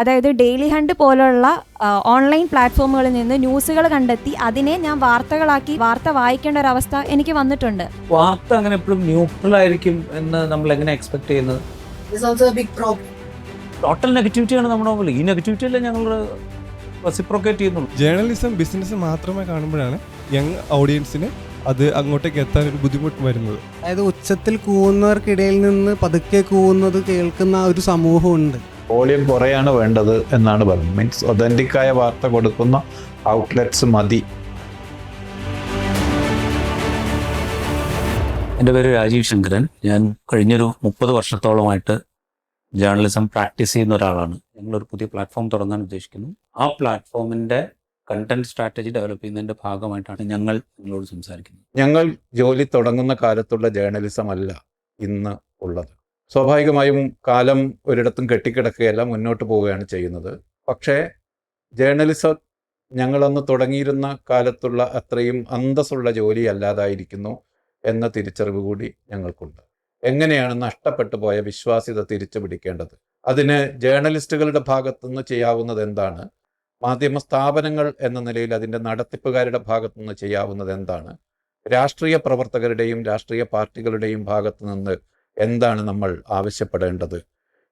അതായത് daily hunt പോലുള്ള online പ്ലാറ്റ്ഫോമുകളിൽ നിന്ന് ന്യൂസുകൾ കണ്ടെത്തി അതിനെ ഞാൻ വാർത്തകളാക്കി വാർത്ത വായിക്കേണ്ട ഒരു അവസ്ഥ എനിക്ക് വന്നിട്ടുണ്ട്. വാർത്ത അങ്ങനെ എപ്പോഴും ന്യൂട്രൽ ആയിരിക്കും എന്ന് നമ്മൾ എങ്ങനെ എക്സ്പെക്ട് ചെയ്യുന്നത്. ടോട്ടൽ നെഗറ്റിവിറ്റിയാണ് നമ്മുടെ മുമ്പിൽ. ഈ നെഗറ്റിവിറ്റി അല്ലേ ഞങ്ങൾ റെസിപ്രോക്കേറ്റ് ചെയ്യുന്നുള്ളൂ. ജേർണലിസം ബിസിനസ് മാത്രമേ കാണുമ്പോഴാണ് യങ് ഓഡിയൻസിന് അത് അങ്ങോട്ടേക്ക് എത്താൻ ഒരു ബുദ്ധിമുട്ട് വരുന്നത്. അതായത് ഉച്ചത്തിൽ കൂവുന്നവർക്കിടയിൽ നിന്ന് പതുക്കെ കൂവുന്നത് കേൾക്കുന്ന ഒരു സമൂഹമുണ്ട്. വോളിയം കുറയാണ് വേണ്ടത് എന്നാണ് പറഞ്ഞത്. മീൻസ് ഒതന്റിക്കായ വാർത്ത കൊടുക്കുന്ന ഔട്ട്ലെറ്റ്സ് മതി. എന്റെ പേര് രാജീവ് ശങ്കരൻ. ഞാൻ കഴിഞ്ഞൊരു മുപ്പത് വർഷത്തോളമായിട്ട് ജേർണലിസം പ്രാക്ടീസ് ചെയ്യുന്ന ഒരാളാണ്. ഞങ്ങളൊരു പുതിയ പ്ലാറ്റ്ഫോം തുടങ്ങാൻ ഉദ്ദേശിക്കുന്നു. ആ പ്ലാറ്റ്ഫോമിന്റെ കണ്ടന്റ് സ്ട്രാറ്റജി ഡെവലപ്പ് ചെയ്യുന്നതിന്റെ ഭാഗമായിട്ടാണ് ഞങ്ങൾ നിങ്ങളോട് സംസാരിക്കുന്നത്. ഞങ്ങൾ ജോലി തുടങ്ങുന്ന കാലത്തുള്ള ജേർണലിസം അല്ല ഇന്ന് ഉള്ളത്. സ്വാഭാവികമായും കാലം ഒരിടത്തും കെട്ടിക്കിടക്കുകയല്ല മുന്നോട്ട് പോവുകയാണ് ചെയ്യുന്നത്. പക്ഷേ ജേർണലിസം ഞങ്ങളന്ന് തുടങ്ങിയിരുന്ന കാലത്തുള്ള അത്രയും അന്തസ്സുള്ള ജോലി അല്ലാതായിരിക്കുന്നു എന്ന തിരിച്ചറിവ് കൂടി ഞങ്ങൾക്കുണ്ട്. എങ്ങനെയാണ് നഷ്ടപ്പെട്ടു പോയ വിശ്വാസ്യത തിരിച്ചു പിടിക്കേണ്ടത്? അതിന് ജേർണലിസ്റ്റുകളുടെ ഭാഗത്തുനിന്ന് ചെയ്യാവുന്നത് എന്താണ്? മാധ്യമ സ്ഥാപനങ്ങൾ എന്ന നിലയിൽ അതിന്റെ നടത്തിപ്പുകാരുടെ ഭാഗത്തുനിന്ന് ചെയ്യാവുന്നത് എന്താണ്? രാഷ്ട്രീയ പ്രവർത്തകരുടെയും രാഷ്ട്രീയ പാർട്ടികളുടെയും ഭാഗത്തു നിന്ന് എന്താണ് നമ്മൾ ആവശ്യപ്പെടേണ്ടത്?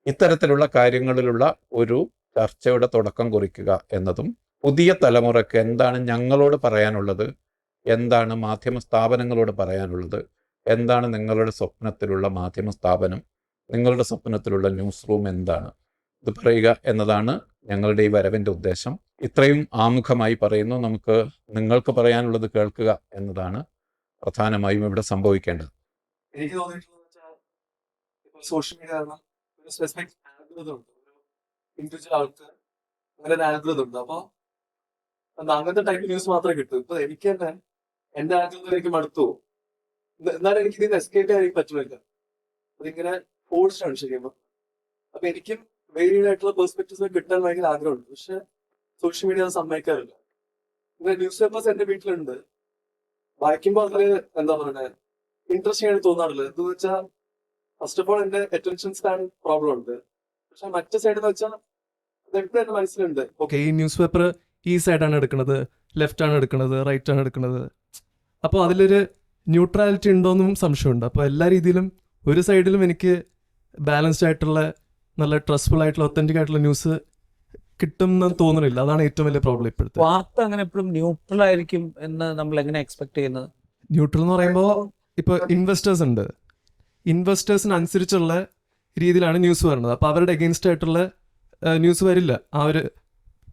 ഇത്തരത്തിലുള്ള കാര്യങ്ങളിലുള്ള ഒരു ചർച്ചയുടെ തുടക്കം കുറിക്കുക എന്നതും പുതിയ തലമുറയ്ക്ക് എന്താണ് ഞങ്ങളോട് പറയാനുള്ളത് എന്താണ് മാധ്യമ സ്ഥാപനങ്ങളോട് പറയാനുള്ളത് എന്താണ് നിങ്ങളുടെ സ്വപ്നത്തിലുള്ള മാധ്യമ സ്ഥാപനം നിങ്ങളുടെ സ്വപ്നത്തിലുള്ള ന്യൂസ് റൂം എന്താണ്? ഇത് പറയുക എന്നതാണ് ഞങ്ങളുടെ ഈ വരവിന്റെ ഉദ്ദേശം. ഇത്രയും ആമുഖമായി പറയുന്നു. നമുക്ക് നിങ്ങൾക്ക് പറയാനുള്ളത് കേൾക്കുക എന്നതാണ് പ്രധാനമായും ഇവിടെ സംഭവിക്കേണ്ടത്. എനിക്ക് തോന്നിയിട്ടുള്ളത് ഇപ്പോൾ സോഷ്യൽ മീഡിയ കാരണം ഒരു സ്പെസിഫിക് ആഗ്രഹം ഉണ്ട്. ഒരു ഇൻഡിവിജ്വൽ ആൾക്ക് അങ്ങനെ ഒരു ആഗ്രഹം ഉണ്ട്. അപ്പോൾ അങ്ങനത്തെ ടൈപ്പ് ന്യൂസ് മാത്രമേ കിട്ടൂ. ഇപ്പൊ എനിക്ക് തന്നെ എന്റെ ആൽഗൃതം എനിക്ക് മടുത്തു. എന്നാലും എനിക്ക് ഇതിന് എസ്കേറ്റ് ചെയ്യാൻ എനിക്ക് പറ്റുന്നില്ല. അതിങ്ങനെ ഫോഴ്സ്ഡ് ആണ് ശരിക്കും അപ്പൊ എനിക്കും വേരിയഡ് ആയിട്ടുള്ള പെർസ്പെക്ടീവ്സ് കിട്ടാൻ ഭയങ്കര ആഗ്രഹമുണ്ട്. പക്ഷെ സോഷ്യൽ മീഡിയ അത് സമ്മതിക്കാറില്ല. പിന്നെ ന്യൂസ് പേപ്പേഴ്സ് എന്റെ വീട്ടിലുണ്ട്. വായിക്കുമ്പോൾ അത്ര എന്താ പറയുക ഇൻട്രസ്റ്റിംഗ് ആയിട്ട് തോന്നാറില്ല. എന്താ വെച്ചാൽ ഫസ്റ്റ് ഓഫ് ഓൾ എന്റെ അറ്റൻഷൻ സ്പാൻ പ്രോബ്ലം ഉണ്ട്. പക്ഷെ മറ്റു സൈഡ് എന്ന് വെച്ചാൽ എപ്പോഴും എന്റെ മനസ്സിലുണ്ട്. ഓക്കെ ഈ ന്യൂസ് പേപ്പർ ഈ സൈഡാണ് എടുക്കുന്നത് ലെഫ്റ്റ് ആണ് എടുക്കുന്നത് റൈറ്റ് ആണ് എടുക്കുന്നത്. അപ്പോൾ അതിലൊരു ന്യൂട്രാലിറ്റി ഉണ്ടോയെന്നും സംശയമുണ്ട്. അപ്പോൾ എല്ലാ രീതിയിലും ഒരു സൈഡിലും എനിക്ക് ബാലൻസ്ഡ് ആയിട്ടുള്ള നല്ല ട്രസ്റ്റ്ഫുൾ ആയിട്ടുള്ള ഒത്തന്റിക് ആയിട്ടുള്ള ന്യൂസ് കിട്ടും എന്ന് തോന്നുന്നില്ല. അതാണ് ഏറ്റവും വലിയ പ്രോബ്ലം ഇപ്പോഴത്തെ. വാർത്ത അങ്ങനെ എപ്പോഴും ന്യൂട്രൽ ആയിരിക്കും എന്ന് നമ്മൾ എങ്ങനെ എക്സ്പെക്ട് ചെയ്യുന്നത്? ന്യൂട്രൽ എന്ന് പറയുമ്പോൾ ഇപ്പോൾ ഇൻവെസ്റ്റേഴ്സ് ഉണ്ട്. ഇൻവെസ്റ്റേഴ്സിന് അനുസരിച്ചുള്ള രീതിയിലാണ് ന്യൂസ് വരുന്നത്. അപ്പോൾ അവരുടെ എഗെയിൻസ്റ്റ് ആയിട്ടുള്ള ന്യൂസ് വരില്ല. ആ ഒരു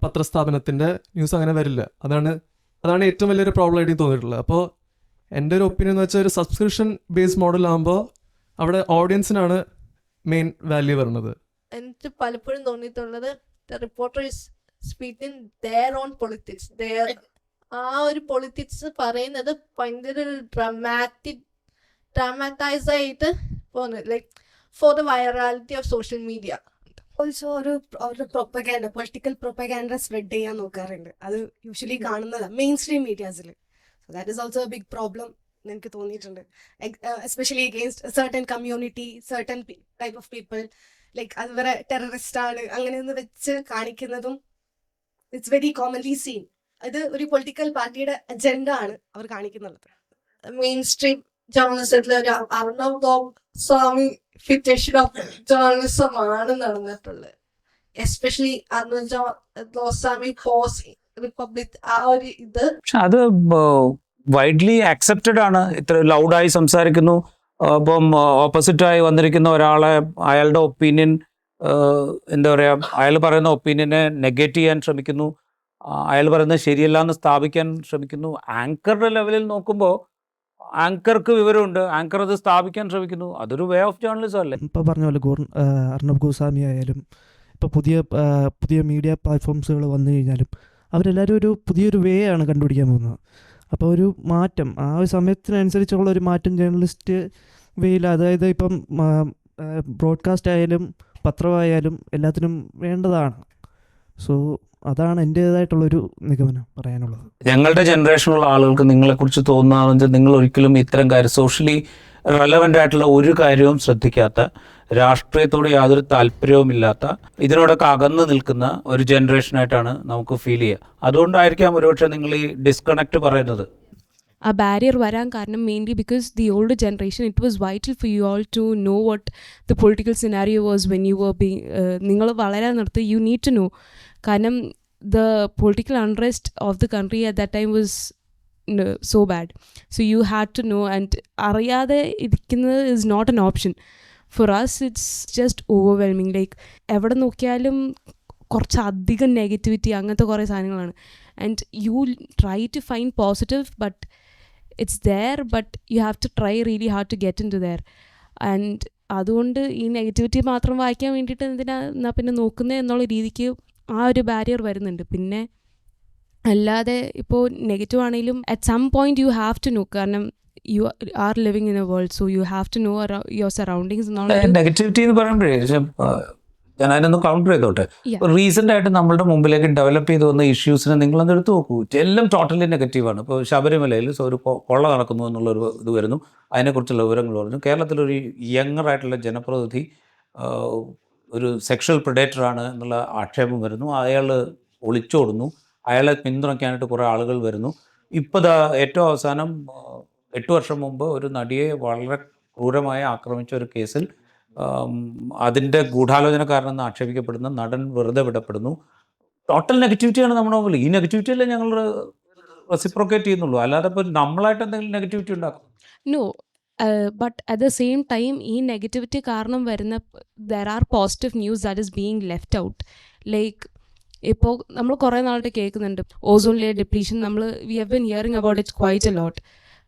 പത്രസ്ഥാപനത്തിന്റെ ന്യൂസ് അങ്ങനെ വരില്ല. അതാണ് അതാണ് ഏറ്റവും വലിയൊരു പ്രോബ്ലം ആയിട്ട് തോന്നിയിട്ടുള്ളത്. അപ്പോൾ എന്റെ ഒരു ഒപ്പീനിയൻ എന്ന് വെച്ചാൽ ഒരു സബ്സ്ക്രിപ്ഷൻ ബേസ്ഡ് മോഡലാകുമ്പോൾ അവിടെ ഓഡിയൻസിനാണ് മെയിൻ വാല്യൂ വരുന്നത്. എനിക്ക് പലപ്പോഴും തോന്നിയിട്ടുള്ളത് reporters speaking their on politics their ആ ഒരു പൊളിറ്റിക്സ് പറയുന്നത് ഭയങ്കര ഡ്രമാറ്റിക് ഡ്രാമറ്റൈസ് ആയിട്ട് പോകുന്നത് like for the virality of social media also ഒരു ഒരു പ്രൊപ്പഗാൻഡ പൊളിറ്റിക്കൽ പ്രൊപ്പഗാൻഡ സ്പ്രെഡ് ചെയ്യാൻ നോക്കാറുണ്ട്. അത് യൂഷ്വലി കാണുന്നതാണ് main stream മീഡിയാസിൽ so that is also a big problem എനിക്ക് തോന്നിയിട്ടുണ്ട്. Especially against certain community certain type of people like അതുവരെ terrorist ആണ്. അങ്ങനെയൊന്ന് വെച്ച് കാണിക്കുന്നതും ഇറ്റ്സ് വെരി കോമൺലി സീൻ ഇത് ഒരു പൊളിറ്റിക്കൽ പാർട്ടിയുടെ അജണ്ട ആണ് അവർ കാണിക്കുന്നുള്ളത് മെയിൻ സ്ട്രീം ജേർണലിസത്തിലെ ഒരു അർണവ് ഗോപ് സ്വാമി ഫിറ്റേഷൻ ഓഫ് ജേർണലിസം ആണ് നടന്നിട്ടുള്ളത്. എസ്പെഷ്യലി അർണവ് ഗോസ്വാമി പോസ് റിപ്പബ്ലിക് ആ ഒരു ഇത്. അത് വൈഡ്ലി അക്സെപ്റ്റഡ് ആണ്. ഇത്ര ലൗഡായി സംസാരിക്കുന്നു. അപ്പം ഓപ്പോസിറ്റായി വന്നിരിക്കുന്ന ഒരാളെ അയാളുടെ ഒപ്പീനിയൻ എന്താ പറയുക അയാൾ പറയുന്ന ഒപ്പീനിയനെ നെഗറ്റ് ചെയ്യാൻ ശ്രമിക്കുന്നു. അയാൾ പറയുന്നത് ശരിയല്ല എന്ന് സ്ഥാപിക്കാൻ ശ്രമിക്കുന്നു. ആങ്കറുടെ ലെവലിൽ നോക്കുമ്പോൾ ആങ്കർക്ക് വിവരമുണ്ട്. ആങ്കർ അത് സ്ഥാപിക്കാൻ ശ്രമിക്കുന്നു. അതൊരു വേ ഓഫ് ജേർണലിസം അല്ലേ? ഇപ്പോൾ പറഞ്ഞ പോലെ അർണബ് ഗോസ്വാമി ആയാലും ഇപ്പോൾ പുതിയ പുതിയ മീഡിയ പ്ലാറ്റ്ഫോംസുകൾ വന്നു കഴിഞ്ഞാലും അവരെല്ലാവരും ഒരു പുതിയൊരു വേ ആണ് കണ്ടുപിടിക്കാൻ പോകുന്നത്. അപ്പോൾ ഒരു മാറ്റം ആ ഒരു സമയത്തിനനുസരിച്ചുള്ള ഒരു മാറ്റം ജേർണലിസ്റ്റ് വേയിൽ അതായത് ഇപ്പം ബ്രോഡ്കാസ്റ്റ് ആയാലും പത്രമായാലും എല്ലാത്തിനും വേണ്ടതാണ്. സോ അതാണ് എന്റേതായിട്ടുള്ളൊരു നിഗമനം പറയാനുള്ളത്. ഞങ്ങളുടെ ജനറേഷനുള്ള ആളുകൾക്ക് നിങ്ങളെക്കുറിച്ച് തോന്നുന്നതെന്ന് നിങ്ങൾ ഒരിക്കലും ഇത്തരം കാര്യം സോഷ്യലി റെലവന്റ് ആയിട്ടുള്ള ഒരു കാര്യവും ശ്രദ്ധിക്കാത്ത രാഷ്ട്രീയത്തോട് യാതൊരു താല്പര്യവുമില്ലാത്ത ഇതിനോടൊക്കെ അകന്നു നിൽക്കുന്ന ഒരു ജനറേഷനായിട്ടാണ് നമുക്ക് ഫീൽ ചെയ്യുക. അതുകൊണ്ടായിരിക്കാം ഒരുപക്ഷെ നിങ്ങൾ ഈ ഡിസ്കണക്ട് പറയുന്നത്. ആ ബാരിയർ വരാൻ കാരണം mainly because the old generation it was vital for you all to know what the political scenario was when you were be നിങ്ങൾ വളരാൻ നിർത്തി യു നീഡ് ടു നോ കാരണം the political unrest of the country at that time was so bad so you had to know and അറിയാതെ ഇരിക്കുന്നത് is not an option for us it's just overwhelming like എവിടെ നോക്കിയാലും കുറച്ച് അധികം negativity അങ്ങനത്തെ കുറേ സാധനങ്ങളാണ്. And you try to find positive but it's there but you have to try really have to get in to there and അതുകൊണ്ട് ഈ negativity മാത്രം വായിക്കാൻ വേണ്ടിയിട്ട് എന്തിനാ എന്നാൽ പിന്നെ നോക്കുന്നത് എന്നുള്ള രീതിക്ക് ആ ഒരു ബാരിയർ വരുന്നുണ്ട്. പിന്നെ അല്ലാതെ ഇപ്പോൾ നെഗറ്റീവ് ആണെങ്കിലും at some point you have to know കാരണം you are living in a world so you have to know your surroundings negativity എന്ന് പറയുമ്പോഴേ ഞാൻ അതിനൊന്ന് കൗണ്ടർ ചെയ്തോട്ടെ. റീസെന്റ് ആയിട്ട് നമ്മളുടെ മുമ്പിലേക്ക് ഡെവലപ്പ് ചെയ്ത് വന്ന ഇഷ്യൂസിനെ നിങ്ങൾ നിങ്ങളൊന്ന് എടുത്ത് നോക്കൂ. എല്ലാം ടോട്ടലി നെഗറ്റീവാണ് ഇപ്പോൾ ശബരിമലയിൽ ഒരു കൊള്ള നടക്കുന്നു എന്നുള്ളൊരു ഇത് വരുന്നു. അതിനെക്കുറിച്ചുള്ള വിവരങ്ങൾ പറഞ്ഞു. കേരളത്തിലൊരു യങ്ങർ ആയിട്ടുള്ള ജനപ്രതിനിധി ഒരു സെക്ഷൽ ആണ് എന്നുള്ള ആക്ഷേപം വരുന്നു. അയാൾ ഒളിച്ചോടുന്നു. അയാളെ പിന്തുണയ്ക്കാനായിട്ട് കുറേ ആളുകൾ വരുന്നു. ഇപ്പോൾ ഏറ്റവും അവസാനം എട്ട് വർഷം മുമ്പ് ഒരു നടിയെ വളരെ ക്രൂരമായി ആക്രമിച്ച ഒരു കേസിൽ അതിന്റെ കാരണം ആക്ഷേപിക്കപ്പെടുന്ന നടൻ വെറുതെ വിടപ്പെടുന്നു. ടോട്ടൽ നെഗറ്റിവിറ്റിയാണ് നമ്മുടെ മുമ്പിൽ. ഈ നെഗറ്റിവിറ്റിയല്ലേ ഞങ്ങൾ റെസിപ്രോക്കേറ്റ് ചെയ്യുന്നുള്ളൂ. അല്ലാതെ ഇപ്പോൾ നമ്മളായിട്ട് എന്തെങ്കിലും നെഗറ്റിവിറ്റി ഉണ്ടാക്കും? No but at the same time ഈ നെഗറ്റിവിറ്റി കാരണം വരുന്ന there are positive news that is being left out like ഇപ്പോൾ നമ്മൾ കുറേ നാളായിട്ട് കേൾക്കുന്നുണ്ട്. ഓസോൺ ലെയർ ഡിപ്ലീഷൻ നമ്മൾ we have been hearing about it quite a lot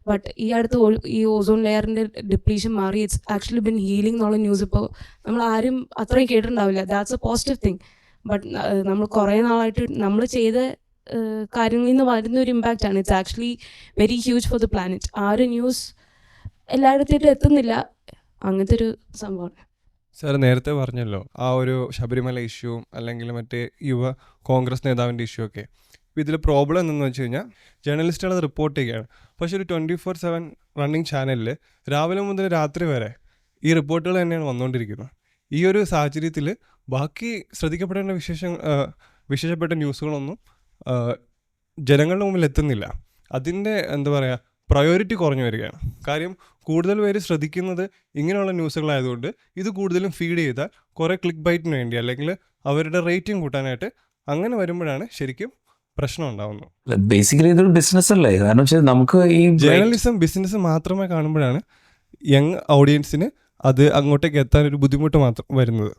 but ഈ അടുത്ത് ഈ ഓസോൺ ലെയറിന്റെ ഡിപ്ലീഷൻ മാറി. ഇറ്റ്സ് ആക്ച്വലി ബിൻ ഹീലിംഗ് എന്നുള്ള ന്യൂസ് ഇപ്പോൾ നമ്മൾ ആരും അത്രയും കേട്ടിട്ടുണ്ടാവില്ല. That's a positive thing but നമ്മൾ കുറേ നാളായിട്ട് നമ്മൾ ചെയ്ത കാര്യങ്ങളിൽ നിന്ന് വരുന്ന ഒരു ഇമ്പാക്റ്റ് ആണ്. It's actually very huge for the planet ആ ഒരു ന്യൂസ് എല്ലായിടത്തേക്കും എത്തുന്നില്ല. അങ്ങനത്തെ ഒരു സംഭവമാണ്. സാർ നേരത്തെ പറഞ്ഞല്ലോ ആ ഒരു ശബരിമല ഇഷ്യൂ അല്ലെങ്കിൽ മറ്റേ യുവ കോൺഗ്രസ് നേതാവിന്റെ ഇഷ്യൂ ഒക്കെ. അപ്പോൾ ഇതിൽ പ്രോബ്ലം എന്തെന്ന് വെച്ച് കഴിഞ്ഞാൽ ജേർണലിസ്റ്റുകൾ അത് റിപ്പോർട്ട് ചെയ്യുകയാണ്. പക്ഷേ ഒരു ട്വന്റി ഫോർ സെവൻ റണ്ണിങ് ചാനലിൽ രാവിലെ മുതൽ രാത്രി വരെ ഈ റിപ്പോർട്ടുകൾ തന്നെയാണ് വന്നുകൊണ്ടിരിക്കുന്നത് ഈ ഒരു സാഹചര്യത്തിൽ ബാക്കി ശ്രദ്ധിക്കപ്പെടേണ്ട വിശേഷ വിശേഷപ്പെട്ട ന്യൂസുകളൊന്നും ജനങ്ങളുടെ മുമ്പിൽ എത്തുന്നില്ല. അതിന്റെ എന്താ പറയുക പ്രയോറിറ്റി കുറഞ്ഞു വരികയാണ്. കാര്യം കൂടുതൽ പേര് ശ്രദ്ധിക്കുന്നത് ഇങ്ങനെയുള്ള ന്യൂസുകളായതുകൊണ്ട് ഇത് കൂടുതലും ഫീഡ് ചെയ്താൽ കുറേ ക്ലിക്ക് ബൈറ്റിന് വേണ്ടി അല്ലെങ്കിൽ അവരുടെ റേറ്റിംഗ് കൂട്ടാനായിട്ട് അങ്ങനെ വരുമ്പോഴാണ് ശരിക്കും പ്രശ്നം ഉണ്ടാവുന്നു ബേസിക്കലി ഇതൊരു ബിസിനസ് അല്ലേ? കാരണം വെച്ചാൽ നമുക്ക് ഈ ജേർണലിസം ബിസിനസ് മാത്രമേ കാണുമ്പോഴാണ് യങ് ഓഡിയൻസിന് അത് അങ്ങോട്ടേക്ക് എത്താൻ ഒരു ബുദ്ധിമുട്ട് മാത്രം വരുന്നത്.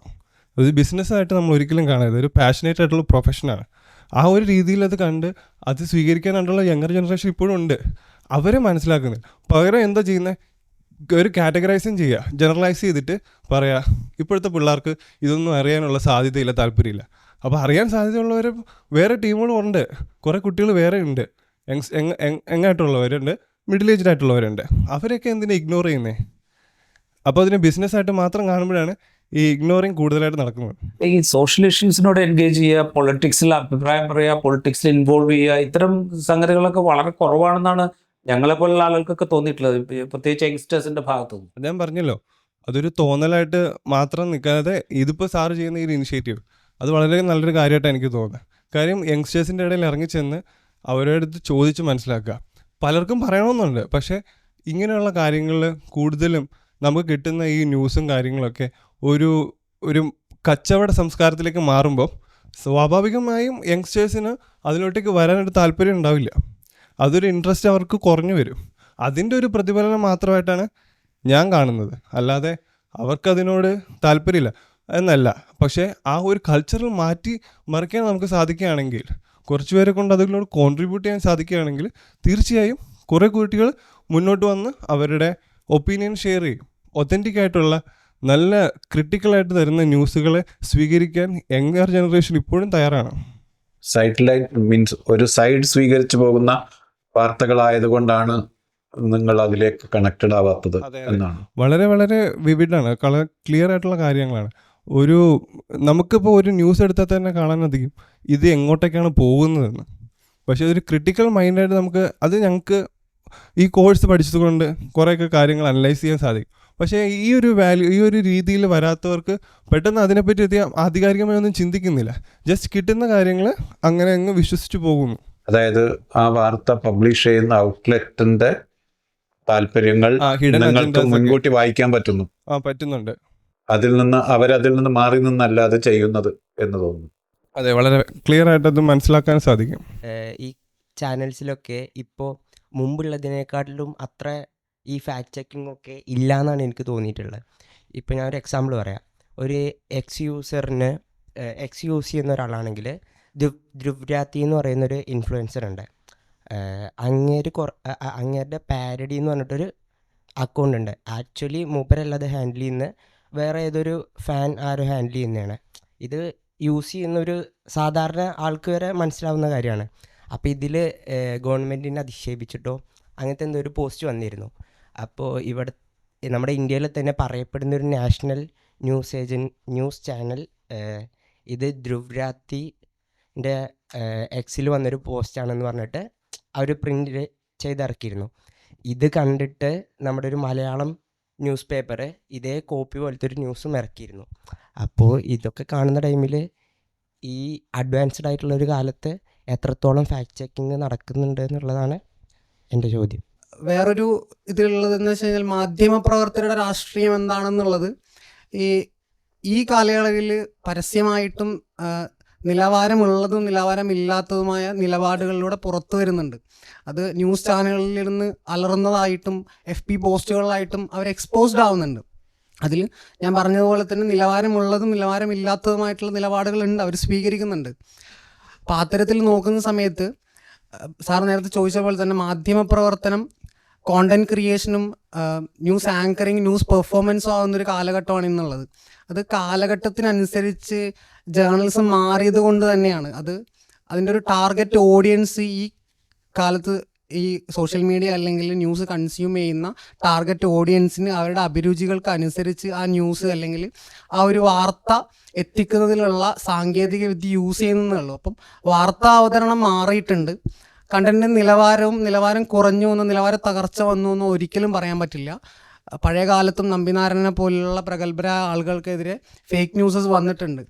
അത് ബിസിനസ്സായിട്ട് നമ്മൾ ഒരിക്കലും കാണരുത്. ഒരു പാഷനേറ്റ് ആയിട്ടുള്ള പ്രൊഫഷനാണ് ആ ഒരു രീതിയിൽ അത് കണ്ട് അത് സ്വീകരിക്കാനായിട്ടുള്ള യങ്ങർ ജനറേഷൻ ഇപ്പോഴും ഉണ്ട്. അവരെ മനസ്സിലാക്കുന്നത്. പകരം എന്താ ചെയ്യുന്നത് ഒരു കാറ്റഗറൈസും ചെയ്യുക. ജനറലൈസ് ചെയ്തിട്ട് പറയാ ഇപ്പോഴത്തെ പിള്ളേർക്ക് ഇതൊന്നും അറിയാനുള്ള സാധ്യതയില്ല താല്പര്യമില്ല. അപ്പോൾ അറിയാൻ സാധ്യതയുള്ളവർ വേറെ ടീമുകളും ഉണ്ട്. കുറേ കുട്ടികൾ വേറെ ഉണ്ട്. യങ്സ് യങ് യങ് യങ്ങായിട്ടുള്ളവരുണ്ട് മിഡിൽ ഏജ്ഡ് ആയിട്ടുള്ളവരുണ്ട്. അവരൊക്കെ എന്തിനാ ഇഗ്നോർ ചെയ്യുന്നേ? അപ്പോൾ അതിനെ ബിസിനസ്സായിട്ട് മാത്രം കാണുമ്പോഴാണ് ഈ ഇഗ്നോറിങ് കൂടുതലായിട്ട് നടക്കുന്നത്. ഈ സോഷ്യൽ ഇഷ്യൂസിനോട് എൻഗേജ് ചെയ്യുക പൊളിറ്റിക്സിൽ അഭിപ്രായം പറയുക പൊളിറ്റിക്സിൽ ഇൻവോൾവ് ചെയ്യുക ഇത്തരം സംഗതികളൊക്കെ വളരെ കുറവാണെന്നാണ് ഞങ്ങളെ പോലുള്ള ആളുകൾക്കൊക്കെ തോന്നിയിട്ടുള്ളത്. പ്രത്യേകിച്ച് യങ്സ്റ്റേഴ്സിന്റെ ഭാഗത്തുനിന്ന് ഞാൻ പറഞ്ഞല്ലോ അതൊരു തോന്നലായിട്ട് മാത്രം നിൽക്കാതെ ഇതിപ്പോൾ സാറ് ചെയ്യുന്ന ഈ ഇനിഷ്യേറ്റീവ് അത് വളരെ നല്ലൊരു കാര്യമായിട്ടാണ് എനിക്ക് തോന്നുന്നത് കാര്യം യങ്സ്റ്റേഴ്സിന്റെ ഇടയിൽ ഇറങ്ങിച്ചെന്ന് അവരുടെ അടുത്ത് ചോദിച്ച് മനസ്സിലാക്കുക. പലർക്കും പറയണമെന്നുണ്ട്. പക്ഷേ ഇങ്ങനെയുള്ള കാര്യങ്ങളിൽ കൂടുതലും നമുക്ക് കിട്ടുന്ന ഈ ന്യൂസും കാര്യങ്ങളൊക്കെ ഒരു ഒരു കച്ചവട സംസ്കാരത്തിലേക്ക് മാറുമ്പോൾ സ്വാഭാവികമായും യങ്സ്റ്റേഴ്സിന് അതിലോട്ടേക്ക് വരാനൊരു താല്പര്യം ഉണ്ടാവില്ല. അതൊരു ഇൻട്രസ്റ്റ് അവർക്ക് കുറഞ്ഞു വരും. അതിന്റെ ഒരു പ്രതിഫലനം മാത്രമായിട്ടാണ് ഞാൻ കാണുന്നത്. അല്ലാതെ അവർക്കതിനോട് താല്പര്യമില്ല. എന്നല്ല. പക്ഷേ ആ ഒരു കൾച്ചറൽ മാറ്റി മറിക്കാൻ നമുക്ക് സാധിക്കുകയാണെങ്കിൽ കുറച്ച് പേരെ കൊണ്ട് അതിനോട് കോൺട്രിബ്യൂട്ട് ചെയ്യാൻ സാധിക്കുകയാണെങ്കിൽ തീർച്ചയായും കുറേ കുട്ടികൾ മുന്നോട്ട് വന്ന് അവരുടെ ഒപ്പീനിയൻ ഷെയർ ചെയ്യും. ഒത്തന്റിക് ആയിട്ടുള്ള നല്ല ക്രിട്ടിക്കലായിട്ട് തരുന്ന ന്യൂസുകളെ സ്വീകരിക്കാൻ യങ്ങർ ജനറേഷൻ ഇപ്പോഴും തയ്യാറാണ്. സൈഡ് ലൈൻ മീൻസ് ഒരു സൈഡ് സ്വീകരിച്ചു പോകുന്ന വാർത്തകളായതുകൊണ്ടാണ് നിങ്ങൾ അതിലേക്ക് കണക്റ്റഡ് ആവാത്തത്. എന്നാണ്. വളരെ വളരെ വിവിഡാണ് ക്ലിയർ ആയിട്ടുള്ള കാര്യങ്ങളാണ്. ഒരു നമുക്കിപ്പോൾ ഒരു ന്യൂസ് എടുത്താൽ തന്നെ കാണാൻ അധികം ഇത് എങ്ങോട്ടേക്കാണ് പോകുന്നതെന്ന്. പക്ഷേ ഒരു ക്രിട്ടിക്കൽ മൈൻഡായിട്ട് നമുക്ക് അത് ഞങ്ങൾക്ക് ഈ കോഴ്സ് പഠിച്ചതുകൊണ്ട് കുറേയൊക്കെ കാര്യങ്ങൾ അനലൈസ് ചെയ്യാൻ സാധിക്കും. പക്ഷേ ഈ ഒരു വാല്യൂ ഈ ഒരു രീതിയിൽ വരാത്തവർക്ക് പെട്ടെന്ന് അതിനെപ്പറ്റി അധികം ആധികാരികമായി ഒന്നും ചിന്തിക്കുന്നില്ല. ജസ്റ്റ് കിട്ടുന്ന കാര്യങ്ങൾ അങ്ങനെ അങ്ങ് വിശ്വസിച്ച് പോകുന്നു. അതായത് ആ വാർത്ത പബ്ലിഷ് ചെയ്യുന്ന ഔട്ട്ലെറ്റിന്റെ താല്പര്യങ്ങൾ നിങ്ങൾക്ക് മുൻകൂട്ടി വായിക്കാൻ പറ്റുന്നു. ആ പറ്റുന്നുണ്ട്. അതിൽ നിന്ന് അവരതിൽ നിന്ന് മാറി നിന്നല്ലാതെ ചെയ്യുന്നത് എന്ന് തോന്നുന്നു. അതെ വളരെ ക്ലിയർ ആയിട്ട് അത് മനസ്സിലാക്കാൻ സാധിക്കും. ഈ ചാനൽസിലൊക്കെ ഇപ്പോൾ മുമ്പുള്ളതിനേക്കാട്ടിലും അത്ര ഈ ഫാക്ട് ചെക്കിംഗ് ഒക്കെ ഇല്ല എന്നാണ് എനിക്ക് തോന്നിയിട്ടുള്ളത്. ഇപ്പോൾ ഞാൻ ഒരു എക്സാമ്പിൾ പറയാം. ഒരു എക്സ് യൂസറിന് എക്സ് യൂസ് ചെയ്യുന്ന ഒരാളാണെങ്കിൽ ധ്രുവ് ധ്രുവ്രാത്തി എന്ന് പറയുന്നൊരു ഇൻഫ്ലുവൻസർ ഉണ്ട്. അങ്ങേര് കുറ അങ്ങേരുടെ പാരഡി എന്ന് പറഞ്ഞിട്ടൊരു അക്കൗണ്ട് ഉണ്ട്. ആക്ച്വലി മൂപ്പരല്ലാതെ ഹാൻഡിൽ ചെയ്യുന്ന വേറെ ഏതൊരു ഫാൻ ആരും ഹാൻഡിൽ ചെയ്യുന്നതാണ്. ഇത് യൂസ് ചെയ്യുന്ന ഒരു സാധാരണ ആൾക്ക് വരെ മനസ്സിലാവുന്ന കാര്യമാണ്. അപ്പോൾ ഇതിൽ ഗവൺമെന്റിനെ അധിക്ഷേപിച്ചിട്ടോ അങ്ങനത്തെ എന്തോ ഒരു പോസ്റ്റ് വന്നിരുന്നു. അപ്പോൾ ഇവിടെ നമ്മുടെ ഇന്ത്യയിൽ തന്നെ പറയപ്പെടുന്ന ഒരു നാഷണൽ ന്യൂസ് ഏജൻ ന്യൂസ് ചാനൽ ഇത് ധ്രുവരാത്തിന്റെ എക്സിൽ വന്നൊരു പോസ്റ്റാണെന്ന് പറഞ്ഞിട്ട് അവർ പ്രിന്റ് ചെയ്തിറക്കിയിരുന്നു ഇത് കണ്ടിട്ട് നമ്മുടെ ഒരു മലയാളം ന്യൂസ് പേപ്പറ് ഇതേ കോപ്പി പോലത്തെ ഒരു ന്യൂസും ഇറക്കിയിരുന്നു. അപ്പോൾ ഇതൊക്കെ കാണുന്ന ടൈമിൽ ഈ അഡ്വാൻസ്ഡ് ആയിട്ടുള്ള ഒരു കാലത്ത് എത്രത്തോളം ഫാക്ട് ചെക്കിങ് നടക്കുന്നുണ്ട് എന്നുള്ളതാണ് എന്റെ ചോദ്യം. വേറൊരു ഇതിലുള്ളതെന്ന് വെച്ച് കഴിഞ്ഞാൽ മാധ്യമപ്രവർത്തകരുടെ രാഷ്ട്രീയം എന്താണെന്നുള്ളത് ഈ ഈ കാലയളവിൽ പരസ്യമായിട്ടും നിലവാരമുള്ളതും നിലവാരമില്ലാത്തതുമായ നിലപാടുകളിലൂടെ പുറത്തു വരുന്നുണ്ട്. അത് ന്യൂസ് ചാനലുകളിൽ നിന്ന് അലറുന്നതായിട്ടും എഫ് പി പോസ്റ്റുകളിലായിട്ടും അവർ എക്സ്പോസ്ഡ് ആവുന്നുണ്ട്. അതിൽ ഞാൻ പറഞ്ഞതുപോലെ തന്നെ നിലവാരമുള്ളതും നിലവാരമില്ലാത്തതുമായിട്ടുള്ള നിലപാടുകളുണ്ട് അവർ സ്വീകരിക്കുന്നുണ്ട്. അപ്പോൾ അത്തരത്തിൽ നോക്കുന്ന സമയത്ത് സാർ നേരത്തെ ചോദിച്ച പോലെ തന്നെ മാധ്യമപ്രവർത്തനം കോണ്ടന്റ് ക്രിയേഷനും ന്യൂസ് ആങ്കറിങ് ന്യൂസ് പെർഫോമൻസും ആവുന്ന ഒരു കാലഘട്ടമാണ് ഇന്നുള്ളത്. അത് കാലഘട്ടത്തിനനുസരിച്ച് ജേർണലിസം മാറിയത് കൊണ്ട് തന്നെയാണ്. അത് അതിന്റെ ഒരു ടാർഗറ്റ് ഓഡിയൻസ് ഈ കാലത്ത് ഈ സോഷ്യൽ മീഡിയ അല്ലെങ്കിൽ ന്യൂസ് കൺസ്യൂം ചെയ്യുന്ന ടാർഗറ്റ് ഓഡിയൻസിന് അവരുടെ അഭിരുചികൾക്ക് അനുസരിച്ച് ആ ന്യൂസ് അല്ലെങ്കിൽ ആ ഒരു വാർത്ത എത്തിക്കുന്നതിലുള്ള സാങ്കേതിക വിദ്യ യൂസ് ചെയ്യുന്നതേ ഉള്ളൂ. അപ്പം വാർത്താ അവതരണം മാറിയിട്ടുണ്ട്. കണ്ടന്റിന്റെ നിലവാരവും നിലവാരം കുറഞ്ഞു എന്നോ നിലവാര തകർച്ച വന്നു എന്നോ ഒരിക്കലും പറയാൻ പറ്റില്ല. പഴയ കാലത്തും നമ്പിനാരായണനെ പോലുള്ള പ്രഗത്ഭരായ ആളുകൾക്കെതിരെ ഫേക്ക് ന്യൂസസ് വന്നിട്ടുണ്ട്.